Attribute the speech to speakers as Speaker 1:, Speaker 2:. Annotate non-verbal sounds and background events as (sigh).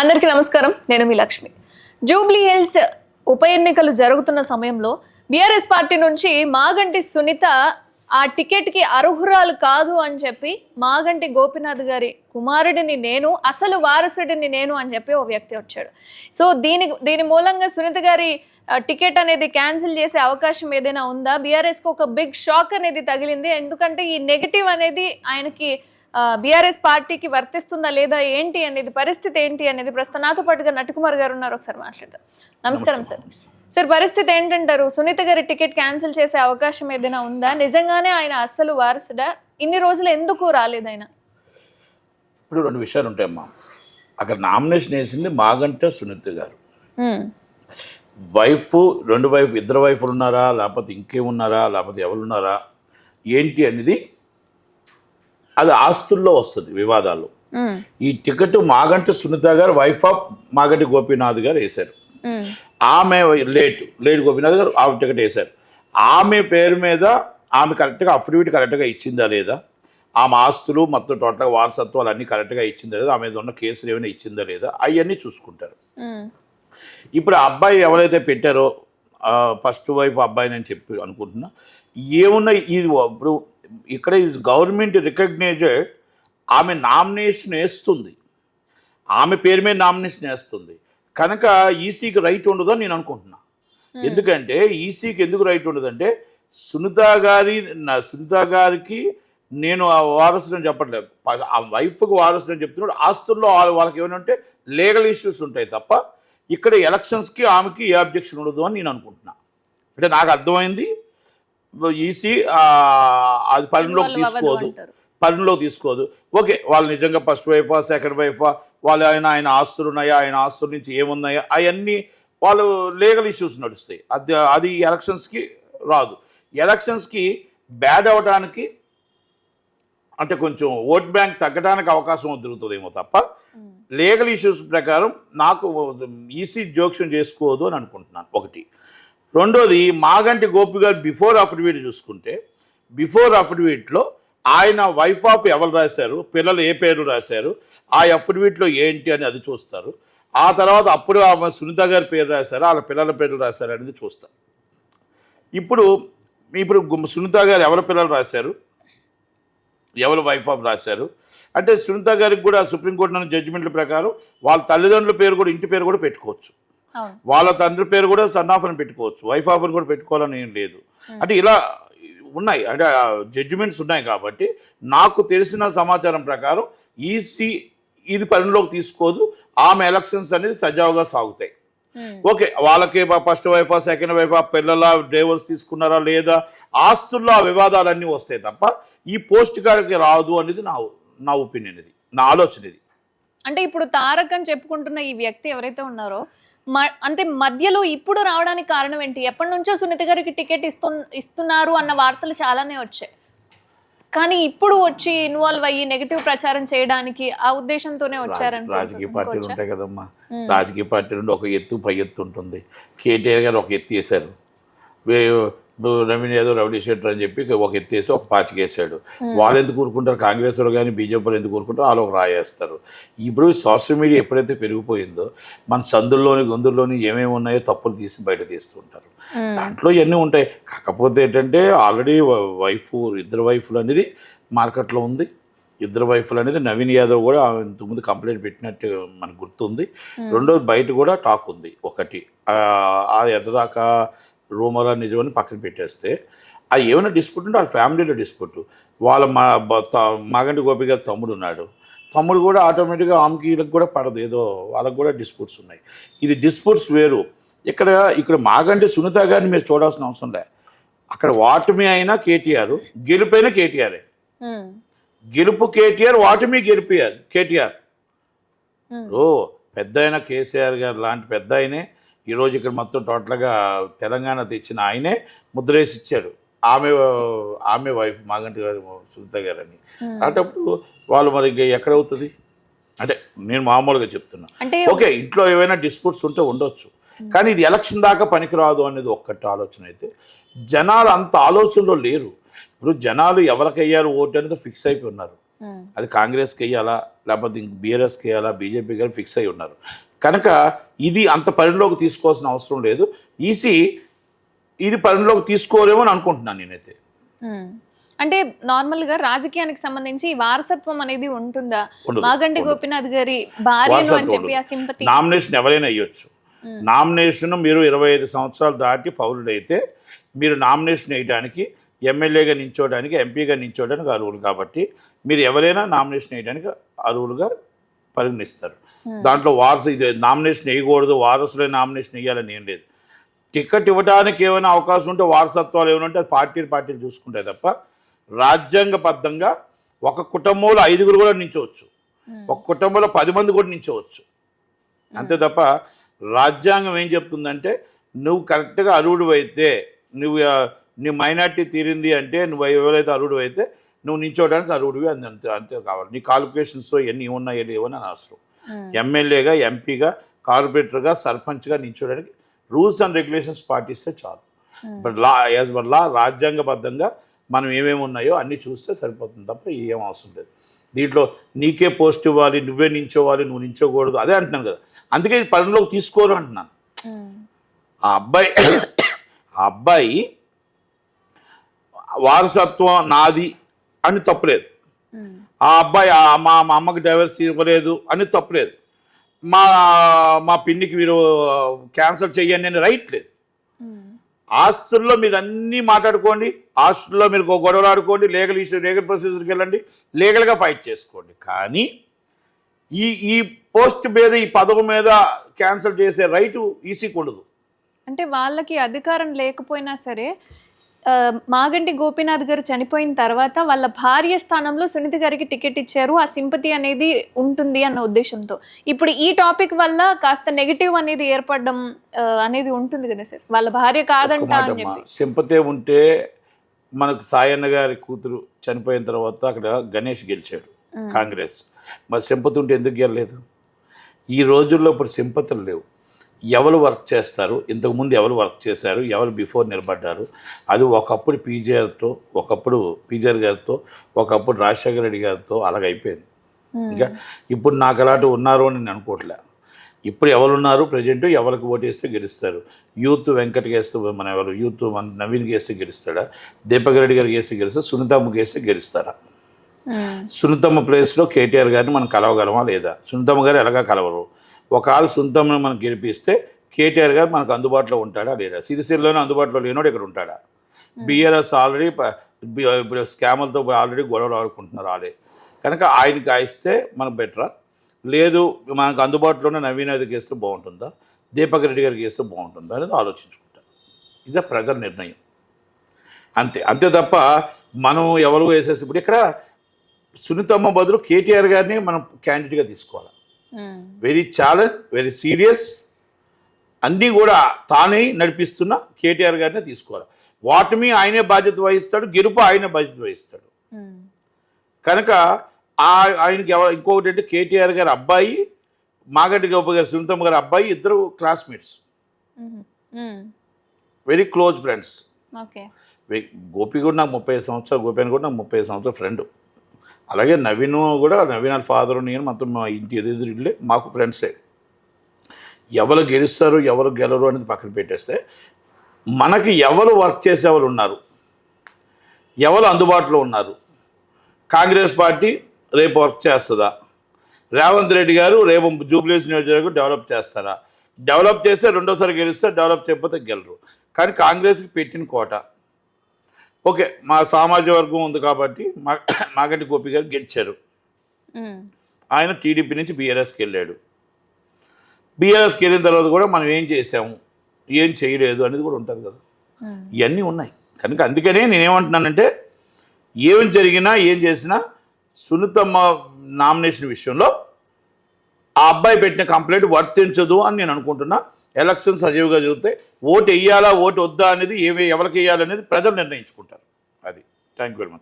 Speaker 1: అందరికీ నమస్కారం. నేను మీ లక్ష్మి. జూబ్లీ హిల్స్ ఉప ఎన్నికలు జరుగుతున్న సమయంలో బీఆర్ఎస్ పార్టీ నుంచి మాగంటి సునీత ఆ టికెట్కి అర్హురాలు కాదు అని చెప్పి మాగంటి గోపినాథ్ గారి కుమారుడిని నేను అసలు వారసుడిని నేను అని చెప్పి ఓ వ్యక్తి వచ్చాడు. సో దీని దీని మూలంగా సునీత గారి టికెట్ అనేది క్యాన్సిల్ చేసే అవకాశం ఏదైనా ఉందా? బీఆర్ఎస్కి ఒక బిగ్ షాక్ అనేది తగిలింది. ఎందుకంటే ఈ నెగిటివ్ అనేది ఆయనకి బీఆర్ఎస్ పార్టీకి వర్తిస్తుందా లేదా ఏంటి అనేది పరిస్థితి ఏంటి అనేది ప్రస్తుతం నాతో పాటుగా నటుకుమార్ గారు ఉన్నారు. ఒకసారి మాట్లాడదాం. నమస్కారం సార్. సార్ పరిస్థితి ఏంటంటారు? సునీత గారి టికెట్ క్యాన్సిల్ చేసే అవకాశం ఏదైనా ఉందా? నిజంగానే ఆయన అస్సలు వారసుడా? ఇన్ని రోజులు ఎందుకు రాలేదు ఆయన?
Speaker 2: ఇప్పుడు రెండు విషయాలు ఉంటాయమ్మా. అక్కడ నామినేషన్ వేసింది మాగంట సునీత గారు. వైఫ్ రెండు వైఫ్ ఇద్దరు వైఫ్లు ఉన్నారా? లేకపోతే ఇంకేమున్నారా? లేకపోతే ఎవరు ఉన్నారా ఏంటి అనేది అది ఆస్తుల్లో వస్తుంది వివాదాలు. ఈ టికెట్ మాగంట సునీత గారు వైఫ్ ఆఫ్ మాగంటి గోపీనాథ్ గారు వేశారు. ఆమె లేట్ లేట్ గోపీనాథ్ గారు ఆమె టికెట్ వేశారు. ఆమె పేరు మీద ఆమె కరెక్ట్గా అఫిడవిట్ కరెక్ట్గా ఇచ్చిందా లేదా? ఆమె ఆస్తులు మొత్తం టోటల్గా వారసత్వాలు అన్నీ కరెక్ట్గా ఇచ్చిందా లేదా? ఆమె మీద ఉన్న కేసులు ఏమైనా ఇచ్చిందా లేదా? అవన్నీ చూసుకుంటారు. ఇప్పుడు ఆ అబ్బాయి ఎవరైతే పెట్టారో ఫస్ట్ వైఫ్ అబ్బాయిని అని చెప్పి అనుకుంటున్నా ఏమున్నా ఇది ఇప్పుడు ఇక్కడ ఈ గవర్నమెంట్ రికగ్నైజెడ్ ఆమె నామినేషన్ వేస్తుంది. ఆమె పేరు మీద నామినేషన్ వేస్తుంది. కనుక ఈసీకి రైట్ ఉండదు అని నేను అనుకుంటున్నా. ఎందుకంటే ఈసీకి ఎందుకు రైట్ ఉండదంటే సునీత గారి నా సునీత గారికి నేను ఆ వారసుని చెప్పట్లేదు. ఆ వైఫ్కి వారసుని చెప్తున్నాడు. ఆస్తుల్లో వాళ్ళ- వాళ్ళకి ఏమైనా ఉంటే లీగల్ ఇష్యూస్ ఉంటాయి తప్ప ఇక్కడ ఎలక్షన్స్కి ఆమెకి ఏ అబ్జెక్షన్ ఉండదు అని నేను అనుకుంటున్నా. అంటే నాకు అర్థమైంది. ఈసీ అది పరిణలోకి
Speaker 1: అవ్వదు
Speaker 2: తీసుకోదు. పరిణలో తీసుకోదు. ఓకే వాళ్ళు నిజంగా ఫస్ట్ వైఫా సెకండ్ వైఫా వాళ్ళు ఆయన ఆయన ఆస్తులు ఉన్నాయా ఆయన ఆస్తుల నుంచి ఏమున్నాయా అవన్నీ వాళ్ళు లీగల్ ఇష్యూస్ నడుస్తాయి. అది అది ఎలక్షన్స్కి రాదు. ఎలక్షన్స్కి బ్యాడ్ అవ్వడానికి అంటే కొంచెం ఓట్ బ్యాంక్ తగ్గడానికి అవకాశం దొరుకుతుందేమో తప్ప. లీగల్ ఇష్యూస్ ప్రకారం నాకు ఈసీ జోక్యం చేసుకోదు అని అనుకుంటున్నాను. ఒకటి. రెండోది మాగంటి గోపి గారు బిఫోర్ అఫిడవిట్ చూసుకుంటే బిఫోర్ అఫిడవిట్లో ఆయన వైఫ్ ఆఫ్ ఎవరు రాశారు పిల్లలు ఏ పేరు రాశారు ఆ అఫిడవిట్లో ఏంటి అని అది చూస్తారు. ఆ తర్వాత అప్పుడు ఆమె సునీత గారి పేరు రాశారు వాళ్ళ పిల్లల పేర్లు రాశారు అనేది చూస్తారు. ఇప్పుడు ఇప్పుడు సునీత గారు ఎవరి పిల్లలు రాశారు ఎవరు వైఫ్ ఆఫ్ రాశారు అంటే సునీత గారికి కూడా సుప్రీంకోర్టు జడ్జిమెంట్ల ప్రకారం వాళ్ళ తల్లిదండ్రుల పేరు కూడా ఇంటి పేరు కూడా పెట్టుకోవచ్చు. వాళ్ళ తండ్రి పేరు కూడా సన్ ఆఫ్ అని పెట్టుకోవచ్చు. వైఫ్ ఆఫ్ అని కూడా పెట్టుకోవాలని ఏం లేదు. అంటే ఇలా ఉన్నాయి. అంటే జడ్జిమెంట్స్ ఉన్నాయి కాబట్టి నాకు తెలిసిన సమాచారం ప్రకారం ఈసీ ఇది పరిణలోకి తీసుకోదు. ఆమె ఎలక్షన్స్ అనేది సజావుగా సాగుతాయి. ఓకే వాళ్ళకి ఫస్ట్ వైఫా సెకండ్ వైఫా పిల్లల డ్రైవర్స్ తీసుకున్నారా లేదా? ఆస్తుల్లో ఆ వివాదాలన్నీ వస్తాయి తప్ప ఈ పోస్ట్ కార్డ్కి రాదు అనేది నా నా ఒపీనియన్ ఇది. నా ఆలోచన ఇది.
Speaker 1: అంటే ఇప్పుడు తారక్ అని చెప్పుకుంటున్న ఈ వ్యక్తి ఎవరైతే ఉన్నారో అంటే మధ్యలో ఇప్పుడు రావడానికి కారణం ఏంటి? ఎప్పటి నుంచో సునీత గారికి టికెట్ ఇస్తు ఇస్తున్నారు అన్న వార్తలు చాలానే వచ్చాయి. కానీ ఇప్పుడు వచ్చి ఇన్వాల్వ్ అయ్యి నెగిటివ్ ప్రచారం చేయడానికి ఆ ఉద్దేశంతోనే వచ్చారని
Speaker 2: రాజకీయ పార్టీలు ఉంటాయి కదమ్మా. రాజకీయ పార్టీ నుండి ఒక ఎత్తు పై ఎత్తు ఉంటుంది. కేటీఆర్ గారు ఒక ఎత్తు వేశారు. వే- ఇప్పుడు నవీన్ యాదవ్ రౌడీ షెట్టర్ అని చెప్పి ఒక ఎత్తు వేసి ఒక పాచికేసాడు వాళ్ళు ఎందుకు కూరుకుంటారు కాంగ్రెస్ వాళ్ళు కానీ బీజేపీ వాళ్ళు ఎందుకు కూరుకుంటారు వాళ్ళు ఒక రాయేస్తారు ఇప్పుడు సోషల్ మీడియా ఎప్పుడైతే పెరిగిపోయిందో మన సందుల్లోని గొంతుల్లోని ఏమేమి ఉన్నాయో తప్పులు తీసి బయట తీస్తుంటారు. దాంట్లో ఇవన్నీ ఉంటాయి. కాకపోతే ఏంటంటే ఆల్రెడీ వైఫ్ ఇద్దరు వైఫ్లు అనేది మార్కెట్లో ఉంది. ఇద్దరు వైఫ్లు అనేది నవీన్ యాదవ్ కూడా ఇంతకుముందు కంప్లైంట్ పెట్టినట్టు మనకు గుర్తుంది. రెండోది బయట కూడా టాక్ ఉంది ఒకటి. అది ఎంత దాకా రూమరా నిజమని పక్కన పెట్టేస్తే అది ఏమైనా డిస్ప్యూట్ ఉంటే వాళ్ళ ఫ్యామిలీలో డిస్ప్యూట్ వాళ్ళ మా మాగంటి గోపి గారి తమ్ముడు ఉన్నాడు. తమ్ముడు కూడా ఆటోమేటిక్గా ఆమెకి వీళ్ళకి కూడా పడదు. ఏదో వాళ్ళకి కూడా డిస్ప్యూట్స్ ఉన్నాయి. ఇది డిస్ప్యూట్స్ వేరు. ఇక్కడ ఇక్కడ మాగంటి సునీత గారిని మీరు చూడాల్సిన అవసరం లే. అక్కడ వాటమి అయినా కేటీఆర్ గెలుపైన కేటీఆరే. గెలుపు కేటీఆర్ వాటమి గెలిపియారు కేటీఆర్. ఓ పెద్ద ఆయన కేసీఆర్ గారు లాంటి పెద్ద ఆయనే ఈరోజు ఇక్కడ మొత్తం టోటల్గా తెలంగాణ తెచ్చిన ఆయనే ముద్రేసి ఇచ్చాడు. ఆమె ఆమె వైఫ్ మాగంటి గారు సునీత గారు అని అలాంటప్పుడు వాళ్ళు మరి ఇంక ఎక్కడ అవుతుంది? అంటే నేను మామూలుగా చెప్తున్నా. ఓకే ఇంట్లో ఏవైనా డిస్ప్యూట్స్ ఉంటే ఉండొచ్చు. కానీ ఇది ఎలక్షన్ దాకా పనికిరాదు అనేది ఒక్కటి ఆలోచన అయితే జనాలు అంత ఆలోచనలో లేరు. ఇప్పుడు జనాలు ఎవరికయ్యారు ఓటు అనేది ఫిక్స్ అయిపోయి ఉన్నారు. అది కాంగ్రెస్కి వేయాలా? లేకపోతే ఇంక బీఆర్ఎస్కి వేయాలా? బీజేపీ గారు ఫిక్స్ అయి ఉన్నారు. కనుక ఇది అంత పరిధిలోకి తీసుకోవాల్సిన అవసరం లేదు. ఈసీ ఇది పరిధిలోకి తీసుకోలేమో అని అనుకుంటున్నాను నేనైతే.
Speaker 1: అంటే నార్మల్గా రాజకీయానికి సంబంధించి వారసత్వం అనేది ఉంటుందా? మాగంటి గోపినాథ్ గారి భార్యను అని చెప్పి ఆ సింపతి
Speaker 2: నామినేషన్ ఎవరైనా వేయొచ్చు. నామినేషన్ మీరు ఇరవై ఐదు సంవత్సరాలు దాటి పౌరుడైతే మీరు నామినేషన్ వేయడానికి ఎమ్మెల్యేగా నించోడానికి ఎంపీగా నించోడానికి అర్హులు కాబట్టి మీరు ఎవరైనా నామినేషన్ వేయడానికి అర్హులుగా పరిగణిస్తారు. దాంట్లో వారసు ఇది నామినేషన్ వేయకూడదు వారసులే నామినేషన్ వేయాలని ఏం లేదు. టికెట్ ఇవ్వడానికి ఏమైనా అవకాశం ఉంటే వారసత్వాలు ఏమైనా ఉంటే అది పార్టీలు పార్టీలు చూసుకుంటాయి తప్ప రాజ్యాంగబద్ధంగా ఒక కుటుంబంలో ఐదుగురు కూడా నించోవచ్చు. ఒక కుటుంబంలో పది మంది కూడా నించోవచ్చు. అంతే తప్ప రాజ్యాంగం ఏం చెప్తుందంటే నువ్వు కరెక్ట్గా అర్హుడు అయితే నువ్వు నీ మైనార్టీ తీరింది అంటే నువ్వు ఎవరైతే అర్హుడు అయితే నువ్వు నించోవడానికి అర్హుడివి అంతే అంతే అంతే కావాలి. నీ క్వాలిఫికేషన్స్ ఎన్ని ఉన్నాయి లేవని అని అవసరం ఎమ్మెల్యేగా ఎంపీగా కార్పొరేటర్గా సర్పంచ్గా నించోడానికి రూల్స్ అండ్ రెగ్యులేషన్స్ పాటిస్తే చాలు. బట్ లా యాజ్ బర్ లా రాజ్యాంగబద్ధంగా మనం ఏమేమి ఉన్నాయో అన్నీ చూస్తే సరిపోతుంది తప్ప ఏం అవసరం లేదు. దీంట్లో నీకే పోస్ట్ ఇవ్వాలి నువ్వే నించోవాలి నువ్వు నించోకూడదు అదే అంటున్నాను కదా. అందుకే పరిగణలోకి తీసుకోరు అంటున్నాను. ఆ అబ్బాయి ఆ అబ్బాయి వారసత్వం నాది అని తప్పులేదు. ఆ అబ్బాయి మా మా అమ్మకి డైవర్స్ ఇవ్వలేదు అని తప్పులేదు. మా మా పిన్నికి మీరు క్యాన్సల్ చెయ్యండి అని రైట్ లేదు. ఆస్తుల్లో మీరు అన్నీ మాట్లాడుకోండి ఆస్తుల్లో మీరు గొడవలు ఆడుకోండి లీగల్ ఇష్యూ లీగల్ ప్రొసీజర్కి వెళ్ళండి లీగల్గా ఫైట్ చేసుకోండి. కానీ ఈ ఈ పోస్ట్ మీద ఈ పదవి మీద క్యాన్సిల్ చేసే రైటు ఈసీకి ఉండదు.
Speaker 1: అంటే వాళ్ళకి అధికారం లేకపోయినా సరే మాగంటి గోపీనాథ్ గారు చనిపోయిన తర్వాత వాళ్ళ భార్య స్థానంలో సునీత గారికి టికెట్ ఇచ్చారు. ఆ సింపతి అనేది ఉంటుంది అన్న ఉద్దేశంతో. ఇప్పుడు ఈ టాపిక్ వల్ల కాస్త నెగిటివ్ అనేది ఏర్పడడం అనేది ఉంటుంది కదా సార్. వాళ్ళ భార్య కాదంట అని
Speaker 2: అమ్మా
Speaker 1: చెప్పి.
Speaker 2: సింపతే ఉంటే మనకు సాయన్న గారి కూతురు చనిపోయిన తర్వాత అక్కడ గణేష్ గెలిచాడు కాంగ్రెస్. మరి సింపతి ఉంటే ఎందుకు గెలలేదు? ఈ రోజుల్లో ఇప్పుడు సింపతులు లేవు. ఎవరు వర్క్ చేస్తారు? ఇంతకుముందు ఎవరు వర్క్ చేశారు? ఎవరు బిఫోర్ నిలబడ్డారు? అది ఒకప్పుడు పీజీఆర్తో ఒకప్పుడు పీజీఆర్ గారితో ఒకప్పుడు రాజశేఖర రెడ్డి గారితో అలాగైపోయింది ఇంకా ఇప్పుడు నాకు అలాంటి ఉన్నారు అని నేను అనుకోవట్లే. ఇప్పుడు ఎవరు ఉన్నారు ప్రజెంట్? ఎవరికి ఓటేస్తే గెలుస్తారు? యూత్ వెంకట్ వేస్తే మన ఎవరు? యూత్ మన నవీన్ వేస్తే గెలుస్తాడా? దీపక్ రెడ్డి గారికి వేస్తే గెలుస్తా సునీతమ్మకి వేస్తే గెలుస్తారా? సునీతమ్మ ప్లేస్లో కేటీఆర్ గారిని మనం కలవగలమా లేదా? సునీతమ్మ గారు ఎలాగా కలవరు? ఒకవేళ సునీతమ్మని మనం గెలిపిస్తే కేటీఆర్ గారు మనకు అందుబాటులో ఉంటాడా లేదా? సిరిసిల్లోనే అందుబాటులో లేనోడు ఇక్కడ ఉంటాడా? బీఆర్ఎస్ ఆల్రెడీ ఇప్పుడు స్కామర్తో ఆల్రెడీ గొడవలు ఆడుకుంటున్నారు ఆడే కనుక ఆయనకి ఆయిస్తే మనకు బెటరా? లేదు మనకు అందుబాటులోనే నవీన్ యాదవ్కి వేస్తే బాగుంటుందా? దీపక్ రెడ్డి గారికి వేస్తే బాగుంటుందా అనేది ఆలోచించుకుంటారు ఇదే ప్రజల నిర్ణయం. అంతే. అంతే తప్ప మనం ఎవరు వేసేసి ఇప్పుడు ఇక్కడ సునీతమ్మ బదులు కేటీఆర్ గారిని మనం క్యాండిడేట్గా తీసుకోవాలి? వెరీ ఛాలెంజ్ వెరీ సీరియస్ అన్నీ కూడా తానే నడిపిస్తున్న కేటీఆర్ గారినే తీసుకోవాలి. వాటమి ఆయనే బాధ్యత వహిస్తాడు గెలుపు ఆయనే బాధ్యత వహిస్తాడు.
Speaker 1: ఉమ్,
Speaker 2: కనుక ఆ ఆయనకి ఎవరు ఇంకొకటి అంటే కేటీఆర్ గారి అబ్బాయి మాగంటి గోప గారి సునీతమ్మ గారి అబ్బాయి ఇద్దరు classmates very close friends Gopi కూడా నాకు ముప్పై ఐదు సంవత్సరాలు గోపి అని కూడా నాకు ముప్పై ఐదు సంవత్సరాల ఫ్రెండ్ అలాగే నవీన్ కూడా నవీన్ వాళ్ళ ఫాదర్ నేను మొత్తం మా ఇంటి ఎదురు మాకు ఫ్రెండ్సే ఎవరు గెలుస్తారు ఎవరు గెలరు అనేది పక్కన పెట్టేస్తే మనకి ఎవరు వర్క్ చేసేవాళ్ళు ఉన్నారు ఎవరు అందుబాటులో ఉన్నారు కాంగ్రెస్ పార్టీ రేపు వర్క్ చేస్తుందా? రేవంత్ రెడ్డి గారు రేపు జూబ్లీస్ నియోజకవర్గం డెవలప్ చేస్తారా? డెవలప్ చేస్తే రెండోసారి గెలిస్తే డెవలప్ చేయకపోతే గెలరు. కానీ కాంగ్రెస్కి పెట్టిన కోట. ఓకే మా సామాజిక వర్గం ఉంది కాబట్టి మా (coughs) మాగంటి గోపి గారు గెలిచారు. ఆయన టీడీపీ నుంచి బీఆర్ఎస్కి వెళ్ళాడు. బీఆర్ఎస్కి వెళ్ళిన తర్వాత కూడా మనం ఏం చేసాము ఏం చేయలేదు అనేది కూడా ఉంటుంది కదా. ఇవన్నీ ఉన్నాయి. కనుక అందుకనే నేనేమంటున్నానంటే ఏం జరిగినా ఏం చేసినా సునీతమ్మ నామినేషన్ విషయంలో ఆ అబ్బాయి పెట్టిన కంప్లైంట్ వర్తించదు అని నేను అనుకుంటున్నా. ఎలక్షన్ సజీవుగా జరుగుతాయి. ఓటు వేయాలా ఓటు వద్దా అనేది ఏమి ఎవరికి వేయాలనేది ప్రజలు నిర్ణయించుకుంటారు. అది. Thank you very much.